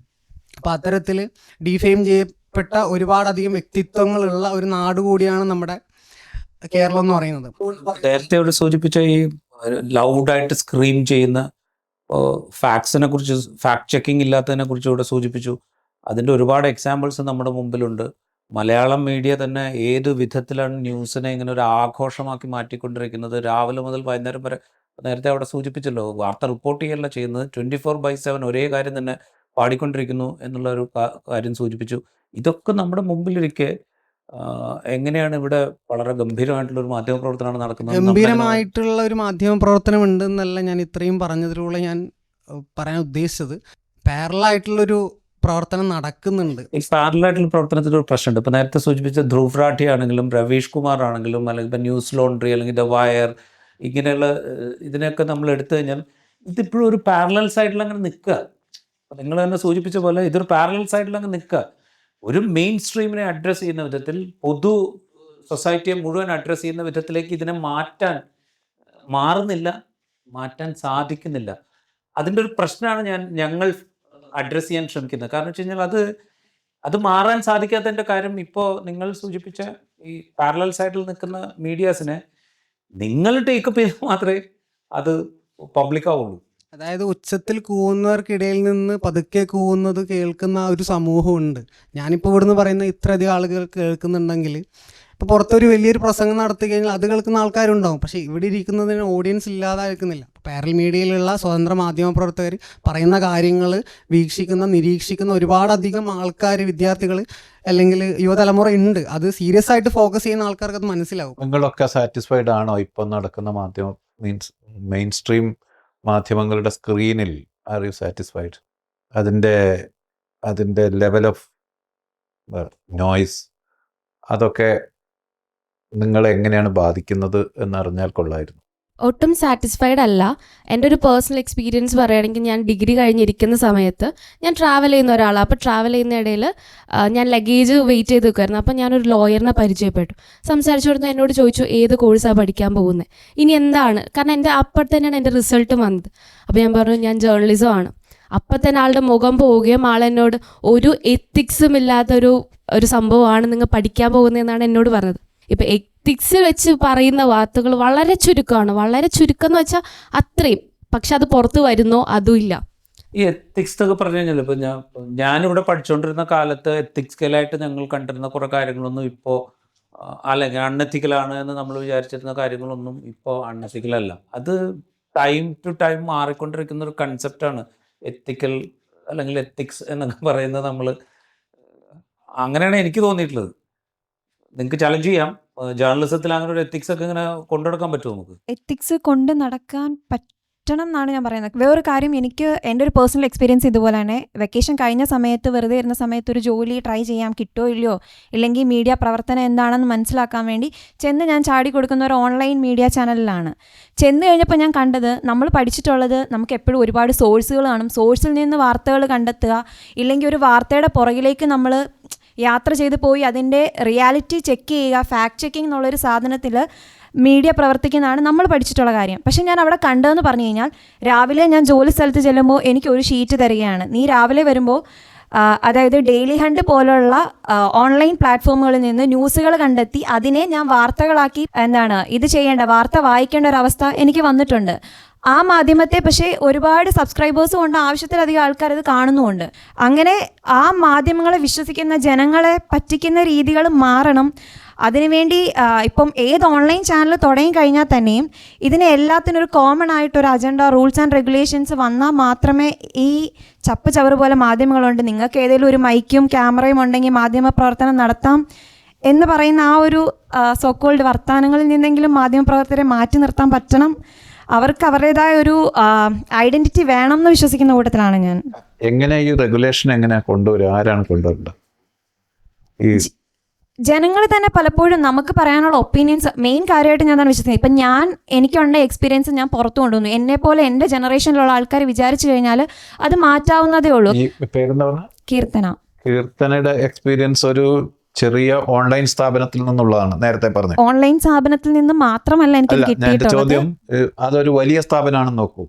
അപ്പോൾ അത്തരത്തിൽ ഡിഫെയിം ചെയ്യപ്പെട്ട ഒരുപാടധികം വ്യക്തിത്വങ്ങളുള്ള ഒരു നാട് കൂടിയാണ് നമ്മുടെ കേരളം എന്ന് പറയുന്നത്. നേരത്തെ ഇവിടെ സൂചിപ്പിച്ച ഈ ലൗഡായിട്ട് സ്ക്രീം ചെയ്യുന്ന ഫാക്ട്സിനെ കുറിച്ച് ഫാക്ട് ചെക്കിംഗ് ഇല്ലാത്തതിനെ കുറിച്ച് ഇവിടെ സൂചിപ്പിച്ചു. അതിന്റെ ഒരുപാട് എക്സാമ്പിൾസ് നമ്മുടെ മുമ്പിലുണ്ട്. മലയാളം മീഡിയ തന്നെ ഏത് വിധത്തിലാണ് ന്യൂസിനെ ഇങ്ങനെ ഒരു ആഘോഷമാക്കി മാറ്റിക്കൊണ്ടിരിക്കുന്നത്? രാവിലെ മുതൽ വൈകുന്നേരം വരെ നേരത്തെ അവിടെ സൂചിപ്പിച്ചല്ലോ വാർത്ത റിപ്പോർട്ട് ചെയ്യല്ല ചെയ്യുന്നത്. ട്വന്റി ഫോർ ബൈ സെവൻ ഒരേ കാര്യം തന്നെ പാടിക്കൊണ്ടിരിക്കുന്നു എന്നുള്ള ഒരു കാര്യം സൂചിപ്പിച്ചു. ഇതൊക്കെ നമ്മുടെ മുമ്പിലിരിക്കെ എങ്ങനെയാണ് ഇവിടെ വളരെ ഗംഭീരമായിട്ടുള്ള ഒരു മാധ്യമ പ്രവർത്തനമാണ് നടക്കുന്നത്? ഗംഭീരമായിട്ടുള്ള ഒരു മാധ്യമ പ്രവർത്തനം ഉണ്ടെന്നല്ല ഞാൻ ഇത്രയും പറഞ്ഞതിലൂടെ ഞാൻ പറയാൻ ഉദ്ദേശിച്ചത്. പാരലായിട്ടുള്ളൊരു പ്രവർത്തനം നടക്കുന്നുണ്ട്. ഈ പാരലായിട്ടുള്ള പ്രവർത്തനത്തിൽ ഒരു പ്രശ്നമുണ്ട്. ഇപ്പൊ നേരത്തെ സൂചിപ്പിച്ച ധ്രുവ് റാഠി ആണെങ്കിലും രവീഷ് കുമാർ ആണെങ്കിലും അല്ലെങ്കിൽ ഇപ്പൊ ന്യൂസ് ലോണ്ടറി അല്ലെങ്കിൽ ദ വയർ ഇങ്ങനെയുള്ള ഇതിനെയൊക്കെ നമ്മൾ എടുത്തു കഴിഞ്ഞാൽ ഇതിപ്പോഴും ഒരു പാരലൽ സൈഡിൽ അങ്ങനെ നിൽക്കുക. നിങ്ങൾ തന്നെ സൂചിപ്പിച്ച പോലെ ഇതൊരു പാരലൽ സൈഡിൽ അങ്ങ് നിൽക്കുക. ഒരു മെയിൻ സ്ട്രീമിനെ അഡ്രസ്സ് ചെയ്യുന്ന വിധത്തിൽ പൊതു സൊസൈറ്റിയെ മുഴുവൻ അഡ്രസ്സ് ചെയ്യുന്ന വിധത്തിലേക്ക് ഇതിനെ മാറ്റാൻ മാറുന്നില്ല മാറ്റാൻ സാധിക്കുന്നില്ല. അതിന്റെ ഒരു പ്രശ്നമാണ് ഞാൻ ഞങ്ങൾ അഡ്രസ്സ് ചെയ്യാൻ ശ്രമിക്കുന്നത്. കാരണം വെച്ച് കഴിഞ്ഞാൽ അത് അത് മാറാൻ സാധിക്കാത്തതിന്റെ കാര്യം ഇപ്പോൾ നിങ്ങൾ സൂചിപ്പിച്ച ഈ പാരലൽ സൈഡിൽ നിൽക്കുന്ന മീഡിയാസിനെ നിങ്ങൾ ടേക്കപ്പ് ചെയ്ത് മാത്രമേ അത് പബ്ലിക് ആവുള്ളൂ. അതായത് ഉച്ചത്തിൽ കൂവുന്നവർക്കിടയിൽ നിന്ന് പതുക്കെ കൂവുന്നത് കേൾക്കുന്ന ഒരു സമൂഹമുണ്ട്. ഞാനിപ്പോൾ ഇവിടുന്ന് പറയുന്ന ഇത്രയധികം ആളുകൾ കേൾക്കുന്നുണ്ടെങ്കിൽ ഇപ്പോൾ പുറത്തൊരു വലിയൊരു പ്രസംഗം നടത്തി കഴിഞ്ഞാൽ അത് കേൾക്കുന്ന ആൾക്കാരുണ്ടാവും. പക്ഷേ ഇവിടെ ഇരിക്കുന്നതിന് ഓഡിയൻസ് ഇല്ലാതായിരിക്കുന്നില്ല. പാരൽ മീഡിയയിലുള്ള സ്വതന്ത്ര മാധ്യമ പ്രവർത്തകർ പറയുന്ന കാര്യങ്ങൾ വീക്ഷിക്കുന്ന നിരീക്ഷിക്കുന്ന ഒരുപാടധികം ആൾക്കാർ വിദ്യാർത്ഥികൾ അല്ലെങ്കിൽ യുവതലമുറ ഉണ്ട്. അത് സീരിയസ് ആയിട്ട് ഫോക്കസ് ചെയ്യുന്ന ആൾക്കാർക്ക് അത് മനസ്സിലാവും. നിങ്ങളൊക്കെ സാറ്റിസ്ഫൈഡ് ആണോ ഇപ്പം നടക്കുന്ന മാധ്യമ മീൻസ് മെയിൻ സ്ട്രീം മാധ്യമങ്ങളുടെ സ്ക്രീനിൽ ആർ യു സാറ്റിസ്ഫൈഡ് അതിന്റെ അതിന്റെ ലെവൽ ഓഫ് നോയ്സ് അതൊക്കെ നിങ്ങളെ എങ്ങനെയാണ് ബാധിക്കുന്നത് എന്നറിഞ്ഞാൽ കൊള്ളായിരുന്നു. ഒട്ടും സാറ്റിസ്ഫൈഡ് അല്ല. എന്റെ ഒരു പേഴ്സണൽ എക്സ്പീരിയൻസ് പറയുകയാണെങ്കിൽ ഞാൻ ഡിഗ്രി കഴിഞ്ഞിരിക്കുന്ന സമയത്ത് ഞാൻ ട്രാവൽ ചെയ്യുന്ന ഒരാളാണ് അപ്പോൾ ട്രാവൽ ചെയ്യുന്ന ഇടയിൽ ഞാൻ ലഗേജ് വെയിറ്റ് ചെയ്ത് നിൽക്കുമായിരുന്നു അപ്പോൾ ഞാനൊരു ലോയറിനെ പരിചയപ്പെട്ടു. സംസാരിച്ചു കൊടുത്ത് എന്നോട് ചോദിച്ചു ഏത് കോഴ്സാണ് പഠിക്കാൻ പോകുന്നത് ഇനി എന്താണ്? കാരണം എന്റെ അപ്പോൾ തന്നെയാണ് എന്റെ റിസൾട്ട് വന്നത്. അപ്പോൾ ഞാൻ പറഞ്ഞു ഞാൻ ജേർണലിസം ആണ്. അപ്പം തന്നെ ആളുടെ മുഖം പോവുകയും ആളെന്നോട് ഒരു എത്തിക്സും ഇല്ലാത്തൊരു ഒരു സംഭവമാണ് നിങ്ങൾ പഠിക്കാൻ പോകുന്നതെന്നാണ് എന്നോട് പറഞ്ഞത്. ഇപ്പം എത്തിക്സ് വെച്ച് പറയുന്ന വാർത്തകൾ വളരെ ചുരുക്കമാണ്. വളരെ ചുരുക്കം എന്ന് വെച്ചാൽ അത്രയും. പക്ഷെ അത് പുറത്ത് വരുന്നോ അതും ഇല്ല. ഈ എത്തിക്സ് എന്നൊക്കെ പറഞ്ഞു കഴിഞ്ഞാൽ ഇപ്പം ഞാൻ ഞാനിവിടെ പഠിച്ചുകൊണ്ടിരുന്ന കാലത്ത് എത്തിക്സ്കലായിട്ട് ഞങ്ങൾ കണ്ടിരുന്ന കുറേ കാര്യങ്ങളൊന്നും ഇപ്പോ അല്ലെങ്കിൽ അൺഎത്തിക്കലാണ് എന്ന് നമ്മൾ വിചാരിച്ചിരുന്ന കാര്യങ്ങളൊന്നും ഇപ്പോൾ അൺഎത്തിക്കലല്ല അത് ടൈം ടു ടൈം മാറിക്കൊണ്ടിരിക്കുന്ന ഒരു കൺസെപ്റ്റാണ് എത്തിക്കൽ അല്ലെങ്കിൽ എത്തിക്സ് എന്നൊക്കെ പറയുന്നത് നമ്മൾ അങ്ങനെയാണ് എനിക്ക് തോന്നിയിട്ടുള്ളത്. നിങ്ങൾക്ക് ചലഞ്ച് ചെയ്യാം. ജേർണലിസത്തിൽ അങ്ങനെ ഒരു എത്തിക്സ് ഒക്കെ ഇങ്ങനെ കൊണ്ടുനടക്കാൻ പറ്റുമോ നമുക്ക്? എത്തിക്സ് കൊണ്ട് നടക്കാൻ പറ്റണം എന്നാണ് ഞാൻ പറയുന്നത്. വേറൊരു കാര്യം എനിക്ക് എന്റെ ഒരു പേഴ്സണൽ എക്സ്പീരിയൻസ് ഇതുപോലെ തന്നെ വെക്കേഷൻ കഴിഞ്ഞ സമയത്ത് വെറുതെ ഇരുന്ന സമയത്ത് ഒരു ജോലി ട്രൈ ചെയ്യാം കിട്ടുമോ ഇല്ലയോ? ഇല്ലെങ്കിൽ മീഡിയ പ്രവർത്തനം എന്താണെന്ന് മനസ്സിലാക്കാൻ വേണ്ടി ചെന്ന് ഞാൻ ചാടി കൊടുക്കുന്ന ഒരു ഓൺലൈൻ മീഡിയ ചാനലിലാണ് ചെന്ന് കഴിഞ്ഞപ്പോൾ ഞാൻ കണ്ടത് നമ്മൾ പഠിച്ചിട്ടുള്ളത് നമുക്ക് എപ്പോഴും ഒരുപാട് സോഴ്സുകൾ കാണും. സോഴ്സിൽ നിന്ന് വാർത്തകൾ കണ്ടെത്തുക ഇല്ലെങ്കിൽ ഒരു വാർത്തയുടെ പുറകിലേക്ക് നമ്മൾ യാത്ര ചെയ്ത് പോയി അതിന്റെ റിയാലിറ്റി ചെക്ക് ചെയ്യുക ഫാക്ട് ചെക്കിംഗ് എന്നുള്ളൊരു സാധനത്തിൽ മീഡിയ പ്രവർത്തിക്കുന്നതാണ് നമ്മൾ പഠിച്ചിട്ടുള്ള കാര്യം. പക്ഷെ ഞാൻ അവിടെ കണ്ടതെന്ന് പറഞ്ഞു കഴിഞ്ഞാൽ രാവിലെ ഞാൻ ജോലി സ്ഥലത്ത് ചെല്ലുമ്പോൾ എനിക്ക് ഒരു ഷീറ്റ് തരികയാണ്. നീ രാവിലെ വരുമ്പോൾ അതായത് ഡെയിലി ഹണ്ട് പോലുള്ള ഓൺലൈൻ പ്ലാറ്റ്ഫോമുകളിൽ നിന്ന് ന്യൂസുകൾ കണ്ടെത്തി അതിനെ ഞാൻ വാർത്തകളാക്കി എന്താണ് ഇത് ചെയ്യേണ്ട വാർത്ത വായിക്കേണ്ട ഒരു അവസ്ഥ എനിക്ക് വന്നിട്ടുണ്ട്. ആ മാധ്യമത്തെ പക്ഷേ ഒരുപാട് സബ്സ്ക്രൈബേഴ്സും ഉണ്ട്. ആവശ്യത്തിലധികം ആൾക്കാർ അത് കാണുന്നുമുണ്ട്. അങ്ങനെ ആ മാധ്യമങ്ങളെ വിശ്വസിക്കുന്ന ജനങ്ങളെ പറ്റിക്കുന്ന രീതികൾ മാറണം. അതിനുവേണ്ടി ഇപ്പം ഏത് ഓൺലൈൻ ചാനൽ തുടങ്ങി കഴിഞ്ഞാൽ തന്നെയും ഇതിനെ എല്ലാത്തിനും ഒരു കോമൺ ആയിട്ടൊരു അജണ്ട റൂൾസ് ആൻഡ് റെഗുലേഷൻസ് വന്നാൽ മാത്രമേ ഈ ചപ്പ് ചവറ് പോലെ മാധ്യമങ്ങളുണ്ട്. നിങ്ങൾക്ക് ഏതെങ്കിലും ഒരു മൈക്കും ക്യാമറയും ഉണ്ടെങ്കിൽ മാധ്യമ പ്രവർത്തനം നടത്താം എന്ന് പറയുന്ന ആ ഒരു സോക്കോൾഡ് വർത്തമാനങ്ങളിൽ നിന്നെങ്കിലും മാധ്യമപ്രവർത്തകരെ മാറ്റി നിർത്താൻ പറ്റണം. അവർക്ക് അവരുടേതായ ഒരു ഐഡന്റിറ്റി വേണം എന്ന് വിശ്വസിക്കുന്ന കൂട്ടത്തിലാണ് ഞാൻ. എങ്ങനെ ഈ റെഗുലേഷൻ എങ്ങനെ കൊണ്ടുവരും ആരാണ് കൊണ്ടുവരേണ്ടത്? ഈ ജനങ്ങൾ തന്നെ പലപ്പോഴും നമുക്ക് പറയാനുള്ള ഒപ്പീനിയൻസ് മെയിൻ കാര്യമായിട്ട് ഞാൻ തന്നെ വിശ്വസിക്കുന്നത്. ഇപ്പം ഞാൻ എനിക്കുണ്ട എക്സ്പീരിയൻസ് ഞാൻ പുറത്തു കൊണ്ടുവന്നു. എന്നെ പോലെ എന്റെ ജനറേഷനിലുള്ള ആൾക്കാർ വിചാരിച്ചു കഴിഞ്ഞാൽ അത് മാറ്റാവുന്നതേ ഉള്ളൂ. കീർത്തന. കീർത്തനയുടെ എക്സ്പീരിയൻസ് ഒരു ചെറിയ ഓൺലൈൻ സ്ഥാപനത്തിൽ നിന്നുള്ളതാണ് നേരത്തെ പറഞ്ഞു ഓൺലൈൻ സ്ഥാപനത്തിൽ നിന്ന് മാത്രമല്ല എനിക്ക് ചോദ്യം അതൊരു വലിയ സ്ഥാപനമാണെന്ന് നോക്കൂ.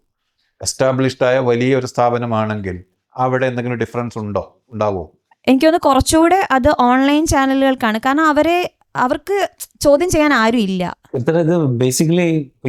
എസ്റ്റാബ്ലിഷ്ഡ് ആയ വലിയ ഒരു സ്ഥാപനമാണെങ്കിൽ അവിടെ എന്തെങ്കിലും ഡിഫറൻസ് ഉണ്ടോ? ഉണ്ടാവോ? എനിക്ക് തോന്നുന്നു കുറച്ചുകൂടെ അത് ഓൺലൈൻ ചാനലുകൾക്കാണ്. കാരണം അവരെ അവർക്ക് ചോദ്യം ചെയ്യാൻ ആരും ഇല്ല. ഇത് ബേസിക്കലി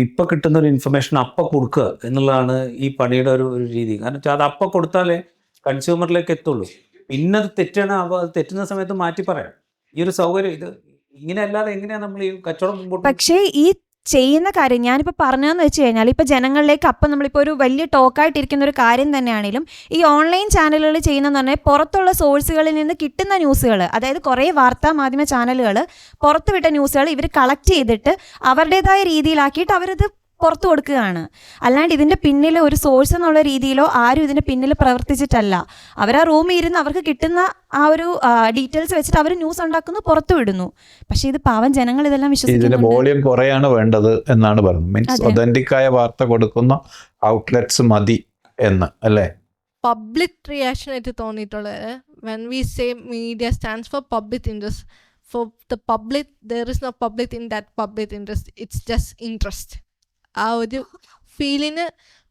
ഇപ്പൊ കിട്ടുന്ന ഒരു ഇൻഫർമേഷൻ അപ്പ കൊടുക്കുക എന്നുള്ളതാണ് ഈ പണിയുടെ ഒരു ഒരു രീതി. കാരണം വെച്ചാൽ അത് അപ്പ കൊടുത്താലേ കൺസ്യൂമറിലേക്ക് എത്തുള്ളൂ. പിന്നെ അത് തെറ്റാണ് അത് തെറ്റുന്ന സമയത്ത് മാറ്റി പറയാം. ഈ ഒരു സൗകര്യം ഇത് ഇങ്ങനെ അല്ലാതെ എങ്ങനെയാ നമ്മൾ ഈ കച്ചവടം മുമ്പോട്ട് പക്ഷേ ഈ ചെയ്യുന്ന കാര്യം ഞാനിപ്പോൾ പറഞ്ഞതെന്ന് വെച്ച് കഴിഞ്ഞാൽ ഇപ്പോൾ ജനങ്ങളിലേക്ക് അപ്പം നമ്മളിപ്പോൾ ഒരു വലിയ ടോക്കായിട്ടിരിക്കുന്ന ഒരു കാര്യം തന്നെയാണെങ്കിലും ഈ ഓൺലൈൻ ചാനലുകൾ ചെയ്യുന്നതെന്ന് പറഞ്ഞാൽ പുറത്തുള്ള സോഴ്സുകളിൽ നിന്ന് കിട്ടുന്ന ന്യൂസുകൾ അതായത് കുറേ വാർത്താ മാധ്യമ ചാനലുകൾ പുറത്തുവിട്ട ന്യൂസുകൾ ഇവർ കളക്ട് ചെയ്തിട്ട് അവരുടേതായ രീതിയിലാക്കിയിട്ട് അവരത് പുറത്തു കൊടുക്കുകയാണ്. അല്ലാണ്ട് ഇതിന്റെ പിന്നിൽ ഒരു സോഴ്സ് എന്നുള്ള രീതിയിലോ ആരും ഇതിന്റെ പിന്നിൽ പ്രവർത്തിച്ചിട്ടല്ല. അവർ ആ റൂമിൽ ഇരുന്ന് അവർക്ക് കിട്ടുന്ന ആ ഒരു ഡീറ്റെയിൽസ് വെച്ചിട്ട് അവർ ന്യൂസ് ഉണ്ടാക്കുന്നു പുറത്തു വിടുന്നു. പക്ഷേ ഇത് പാവം ജനങ്ങൾ ഇതെല്ലാം ഇതിന്റെ വോളിയം കുറയാണ് വേണ്ടത് എന്നാണ് പറയുന്നത്. മീൻസ്. ഒതന്റിക് ആയ വാർത്ത കൊടുക്കുന്ന ഔട്ട്ലെറ്റ്സ് മതി എന്ന് അല്ലേ? പബ്ലിക് റിയാക്ഷൻ ആയിട്ട് തോന്നിയിട്ടുള്ളത് when we say media stands for public interest for the public there is no public in that public interest it's just interest ആ ഒരു ഫീലിന്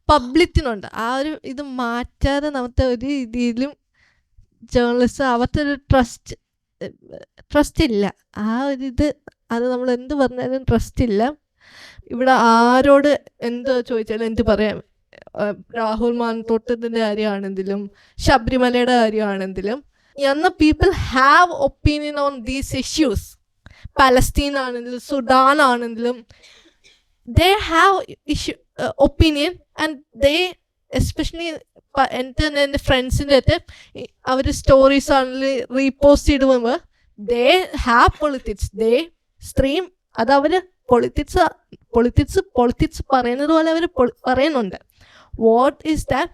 പബ്ലിക്കിനുണ്ട് ആ ഒരു ഇത് മാറ്റാതെ നമുക്ക് ഒരു രീതിയിലും ജേർണലിസ്റ്റ് അവർക്ക് ഒരു ട്രസ്റ്റ് ട്രസ്റ്റ് ഇല്ല. ആ ഒരു ഇത് അത് നമ്മൾ എന്ത് പറഞ്ഞാലും ട്രസ്റ്റ് ഇല്ല. ഇവിടെ ആരോട് എന്ത് ചോദിച്ചാലും എന്ത് പറയാം? രാഹുൽ മാൻതോട്ടത്തിന്റെ കാര്യമാണെങ്കിലും ശബരിമലയുടെ കാര്യമാണെങ്കിലും. എന്ന people have opinion on these issues Palestine ആണെങ്കിലും സുഡാൻ ആണെങ്കിലും they have issue opinion and they especially എന്റെ തന്നെ എന്റെ ഫ്രണ്ട്സിന്റെ അടുത്ത് അവർ സ്റ്റോറീസ് ആണെങ്കിൽ റീപോസ്റ്റ് പോകുമ്പോൾ they have politics they stream അത് അവർ പൊളിറ്റിക്സ് പൊളിറ്റിക്സ് പൊളിറ്റിക്സ് പറയുന്നത് പോലെ അവർ പറയുന്നുണ്ട്. വാട്ട് ഈസ് ദാറ്റ്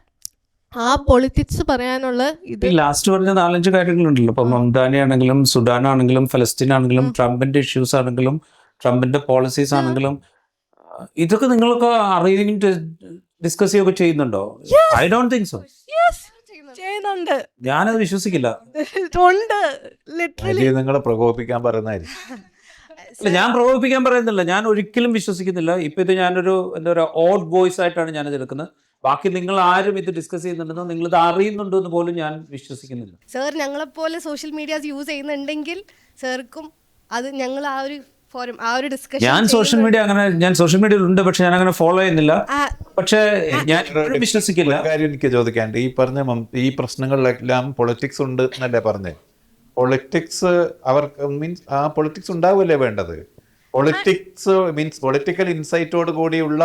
ആ പൊളിറ്റിക്സ് പറയാനുള്ള ഇത് ലാസ്റ്റ് പറഞ്ഞ നാലഞ്ച് കാര്യങ്ങളുണ്ടല്ലോ. ഇപ്പൊ മംദാനി ആണെങ്കിലും സുഡാൻ ആണെങ്കിലും ഫലസ്തീൻ ആണെങ്കിലും ട്രംപിന്റെ ഇഷ്യൂസ് ആണെങ്കിലും ട്രംപിന്റെ പോളിസീസ് ആണെങ്കിലും ഇതൊക്കെ നിങ്ങളൊക്കെ അറിയുകയും ഡിസ്കസ് ചെയ്യുകയൊക്കെ ചെയ്യുന്നുണ്ടോ? ഐ ഡോണ്ട് തിങ്ക് സോ ചെയ്യുന്നുണ്ട്. ഞാനത് വിശ്വസിക്കില്ല. ഉണ്ട് ലിറ്ററലി നിങ്ങളെ പ്രകോപിപ്പിക്കാൻ പറയുന്നതായിരിക്കും. അല്ല ഞാൻ പ്രകോപിപ്പിക്കാൻ പറയുന്നില്ല. ഞാൻ ഒരിക്കലും വിശ്വസിക്കുന്നില്ല. ഇപ്പൊ ഇത് ഞാനൊരു എന്താ പറയുക ഓഡ് ബോയ്സ് ആയിട്ടാണ് ഞാനത് എടുക്കുന്നത്. ബാക്കി നിങ്ങൾ ആരും ഇത് ഡിസ്കസ് ചെയ്യുന്നുണ്ടെന്നോ നിങ്ങൾ ഇത് അറിയുന്നുണ്ടോ എന്ന് പോലും ഞാൻ വിശ്വസിക്കുന്നില്ല. സാർ ഞങ്ങളെപ്പോലെ സോഷ്യൽ മീഡിയാസ് യൂസ് ചെയ്യുന്നുണ്ടെങ്കിൽ സാർക്കും അത് ഞങ്ങൾ ആ ഒരു ഫോരം ആ ഒരു ഡിസ്കഷൻ ഞാൻ സോഷ്യൽ മീഡിയ അങ്ങനെ ഞാൻ സോഷ്യൽ മീഡിയയിൽ ഉണ്ട് പക്ഷെ ഞാൻ അങ്ങനെ ഫോളോ ചെയ്യുന്നില്ല പക്ഷേ ഞാൻ വിശ്വസിക്കില്ല. കാര്യം എനിക്ക് ചോദിക്കാണ്ട് ഈ പറഞ്ഞ ഈ പ്രശ്നങ്ങളിലെല്ലാം പൊളിറ്റിക്സ് ഉണ്ട് എന്നല്ലേ പറഞ്ഞേ? പൊളിറ്റിക്സ് അവർക്ക് മീൻസ് ആ പൊളിറ്റിക്സ് ഉണ്ടാവുമല്ലേ വേണ്ടത്? പൊളിറ്റിക്സ് മീൻസ് പൊളിറ്റിക്കൽ ഇൻസൈറ്റോട് കൂടിയുള്ള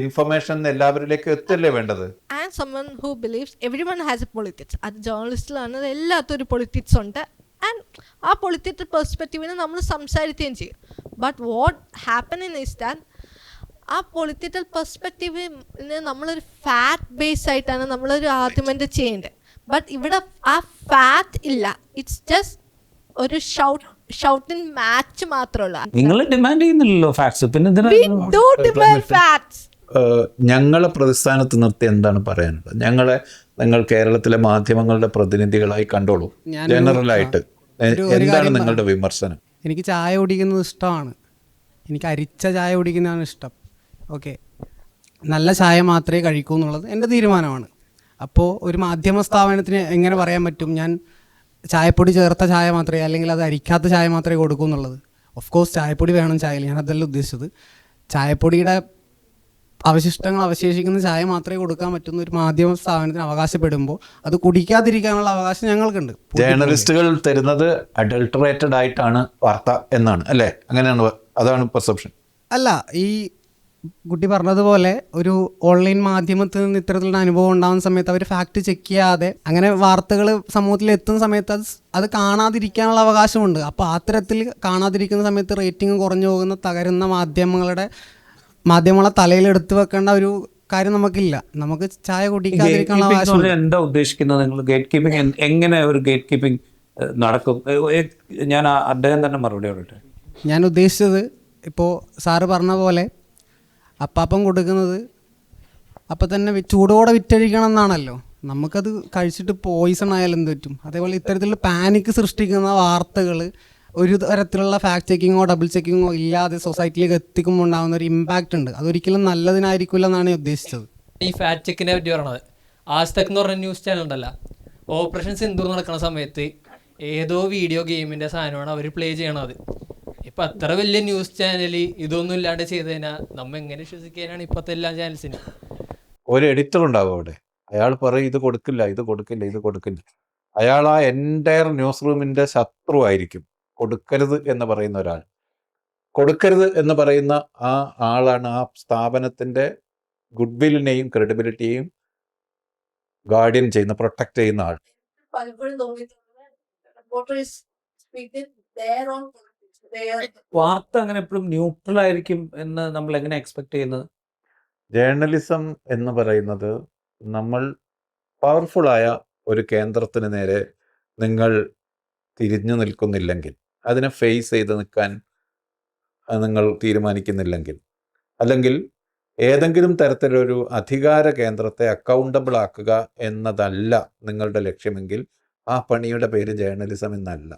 ഇൻഫർമേഷൻ എല്ലാവരിലേക്ക് എത്തല്ലേ വേണ്ടത്? And someone who believes everyone has a politics അത് ജേർണലിസ്റ്റിലാണ് എല്ലാത്തും ഒരു പൊളിറ്റിക്സ് ഉണ്ട്. ആൻഡ് ആ പൊളിറ്റിക്കൽ പെർസ്പെക്റ്റീവിനെ നമ്മൾ സംസാരിക്കുകയും ചെയ്യും. But what happen in is that ആ പൊളിറ്റിക്കൽ പെർസ്പെക്റ്റീവിനെ നമ്മളൊരു ഫാറ്റ് ബേസ് ആയിട്ടാണ് നമ്മളൊരു ആർഗ്യുമെന്റ് ചെയ്യേണ്ടത്. ബട്ട് ഇവിടെ ആ ഫാറ്റ് ഇല്ല. ഇറ്റ്സ് ജസ്റ്റ് ഒരു ഷൗട്ട് ഷൗട്ടിൻ മാച്ച് മാത്രമല്ല നിങ്ങൾ ഡിമാൻഡ് ചെയ്യുന്നില്ലല്ലോ ഫാക്ട്സ് പിന്നെ ഞങ്ങളെ പ്രതിസ്ഥാനത്ത് നിർത്തി എന്താണ് പറയാനുള്ളത്? ഞങ്ങളെ നിങ്ങൾ കേരളത്തിലെ മാധ്യമങ്ങളുടെ പ്രതിനിധികളായി കണ്ടോളൂ. ജനറൽ ആയിട്ട് എന്താണ് നിങ്ങളുടെ വിമർശനം? എനിക്ക് ചായ കുടിക്കുന്നത് ഇഷ്ടമാണ്. എനിക്ക് അരിച്ച ചായ കുടിക്കുന്നതാണ് ഇഷ്ടം. ഓക്കെ. നല്ല ചായ മാത്രമേ കഴിക്കൂ എന്നുള്ളത് എന്റെ തീരുമാനമാണ്. അപ്പോൾ ഒരു മാധ്യമ സ്ഥാപനത്തിന് എങ്ങനെ പറയാൻ പറ്റും? ഞാൻ ചായപ്പൊടി ചേർത്ത ചായ മാത്രമേ അല്ലെങ്കിൽ അത് അരിക്കാത്ത ചായ മാത്രമേ കൊടുക്കൂ എന്നുള്ളത്. ഓഫ് കോഴ്സ് ചായപ്പൊടി വേണം ചായയിൽ. ഞാൻ അതല്ല ഉദ്ദേശിച്ചത്. ചായപ്പൊടിയുടെ അവശിഷ്ടങ്ങൾ അവശേഷിക്കുന്ന ചായ മാത്രമേ കൊടുക്കാൻ പറ്റുന്ന ഒരു മാധ്യമ സ്ഥാപനത്തിന് അവകാശപ്പെടുമ്പോൾ അത് കുടിക്കാതിരിക്കാനുള്ള അവകാശം ഞങ്ങൾക്കുണ്ട്. ജേർണലിസ്റ്റുകൾ തരുന്നത് അഡൾട്ടറേറ്റഡ് ആയിട്ടാണ് വാർത്ത എന്നാണ് അല്ലേ? അങ്ങനെയാണ് അതാണ് പെർസെപ്ഷൻ അല്ല ഈ കുട്ടി പറഞ്ഞതുപോലെ ഒരു ഓൺലൈൻ മാധ്യമത്തിൽ നിന്ന് ഇത്തരത്തിലുള്ള അനുഭവം ഉണ്ടാകുന്ന സമയത്ത് അവർ ഫാക്ട് ചെക്ക് ചെയ്യാതെ അങ്ങനെ വാർത്തകൾ സമൂഹത്തിൽ എത്തുന്ന സമയത്ത് അത് അത് കാണാതിരിക്കാനുള്ള അവകാശമുണ്ട്. അപ്പോൾ അത്തരത്തിൽ കാണാതിരിക്കുന്ന സമയത്ത് റേറ്റിംഗ് കുറഞ്ഞു പോകുന്ന തകരുന്ന മാധ്യമങ്ങളുടെ മാധ്യമങ്ങളെ തലയിൽ എടുത്തു വെക്കേണ്ട ഒരു കാര്യം നമുക്കില്ല. നമുക്ക് ചായ കുടിക്കാതിരിക്കാനുള്ള എന്താ ഉദ്ദേശിക്കുന്നത് നിങ്ങൾ? ഗേറ്റ് കീപ്പിംഗ് എങ്ങനെ ഒരു ഗേറ്റ് കീപ്പിംഗ് നടക്കും? ഞാൻ അദ്ദേഹം തന്നെ മറുപടി പറയട്ടെ. ഞാൻ ഉദ്ദേശിച്ചത് ഇപ്പോൾ സാറ് പറഞ്ഞ പോലെ അപ്പാപ്പം കൊടുക്കുന്നത് അപ്പം തന്നെ ചൂടോടെ വിറ്റഴിക്കണം എന്നാണല്ലോ. നമുക്കത് കഴിച്ചിട്ട് പോയിസൺ ആയാലും എന്ത് പറ്റും അതേപോലെ ഇത്തരത്തിലുള്ള പാനിക് സൃഷ്ടിക്കുന്ന വാർത്തകൾ ഒരു തരത്തിലുള്ള ഫാക്ട് ചെക്കിങ്ങോ ഡബിൾ ചെക്കിങ്ങോ ഇല്ലാതെ സൊസൈറ്റിയിലേക്ക് എത്തിക്കുമ്പോൾ ഉണ്ടാകുന്ന ഒരു ഇമ്പാക്റ്റ് ഉണ്ട്. അതൊരിക്കലും നല്ലതിനായിരിക്കില്ല എന്നാണ് ഞാൻ ഉദ്ദേശിച്ചത്. ഈ ഫാക്ട് ചെക്കിനെ പറ്റി പറയണത്. ആസ്തക് എന്ന് പറഞ്ഞ ന്യൂസ് ചാനൽ ഉണ്ടല്ലോ. ഓപ്പറേഷൻ സിന്ദൂർ നടക്കുന്ന സമയത്ത് ഏതോ വീഡിയോ ഗെയിമിന്റെ സാധനമാണ് അവർ പ്ലേ ചെയ്യണത്. ഇപ്പം അത്ര വലിയ ന്യൂസ് ചാനൽ ഇതൊന്നും ഇല്ലാണ്ട് ചെയ്ത് കഴിഞ്ഞാൽ നമ്മ എങ്ങനെ വിശ്വസിക്കാനാണ് ഇപ്പോഴത്തെ എല്ലാ ചാനൽസിനും ഒരു എഡിറ്റർ ഉണ്ടാവും അവിടെ. അയാൾ പറയും ഇത് കൊടുക്കില്ല ഇത് കൊടുക്കില്ല ഇത് കൊടുക്കില്ല. അയാൾ ആ എന്റയർ ന്യൂസ് റൂമിന്റെ ശത്രു ആയിരിക്കും. കൊടുക്കരുത് എന്ന് പറയുന്ന ഒരാൾ. കൊടുക്കരുത് എന്ന് പറയുന്ന ആ ആളാണ് ആ സ്ഥാപനത്തിന്റെ ഗുഡ് വില്ലിനെയും ക്രെഡിബിലിറ്റിയെയും ഗാർഡിയൻ ചെയ്യുന്ന പ്രൊട്ടക്റ്റ് ചെയ്യുന്ന ആൾ. വാർത്ത അങ്ങനെ എപ്പോഴും ന്യൂട്രൽ ആയിരിക്കും എന്ന് നമ്മൾ എങ്ങനെ എക്സ്പെക്ട് ചെയ്യുന്നത്? ജേർണലിസം എന്ന് പറയുന്നത് നമ്മൾ പവർഫുള്ളായ ഒരു കേന്ദ്രത്തിന് നേരെ നിങ്ങൾ തിരിഞ്ഞു നിൽക്കുന്നില്ലെങ്കിൽ അതിനെ ഫേസ് ചെയ്ത് നിൽക്കാൻ നിങ്ങൾ തീരുമാനിക്കുന്നില്ലെങ്കിൽ. അല്ലെങ്കിൽ ഏതെങ്കിലും തരത്തിലൊരു അധികാര കേന്ദ്രത്തെ അക്കൗണ്ടബിൾ ആക്കുക എന്നതല്ല നിങ്ങളുടെ ലക്ഷ്യമെങ്കിൽ ആ പണിയുടെ പേര് ജേർണലിസം എന്നല്ല.